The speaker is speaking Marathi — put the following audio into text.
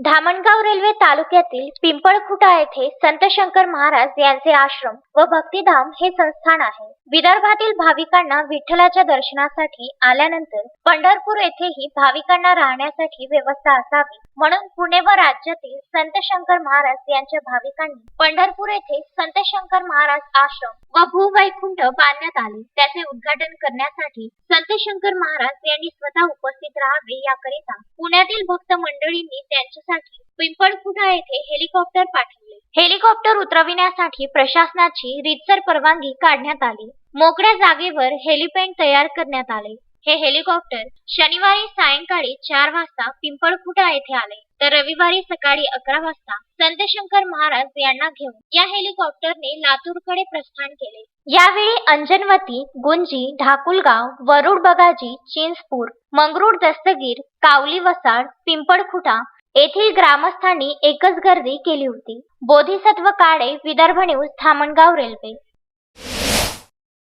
धामणगाव रेल्वे तालुक्यातील पिंपळखुटा येथे संत शंकर महाराज यांचे आश्रम व भक्तिधाम हे संस्थान आहे. विदर्भातील भाविकांना विठ्ठलाच्या दर्शनासाठी आल्यानंतर पंढरपूर येथेही भाविकांना राहण्यासाठी व्यवस्था असावी. म्हणून पुणे व राज्यातील संत शंकर महाराज यांच्या भाविकांनी पंढरपूर येथे संत शंकर महाराज आश्रम व भूवैकुंठ बांधण्यात आले. त्याचे उद्घाटन करण्यासाठी संत शंकर महाराज यांनी स्वतः उपस्थित राहावे याकरिता पुण्यातील भक्त मंडळींनी त्यांचे उतरवण्यासाठी पिंपळखुटा येथे हेलिकॉप्टर पाठवले. हेलिकॉप्टर उतरविण्यासाठी प्रशासनाची रीतसर परवानगी काढण्यात आली. मोकळ्या जागेवर हेलिपॅड तयार करण्यात आले. हे हेलिकॉप्टर शनिवारी सायंकाळी चार वाजता पिंपळखुटा येथे आले. तर रविवारी सकाळी अकरा वाजता संत शंकर महाराज यांना घेऊन या हेलिकॉप्टरने लातूरकडे प्रस्थान केले. यावेळी अंजनवती गुंजी ढाकुलगाव वरुड बगाजी चिंचपूर मंगरुळ दस्तगीर कावली वसाड पिंपळखुटा येथील ग्रामस्थांनी एकच गर्दी केली होती. Bodhisatva Kale Vidarbha news Dhamangaon railway.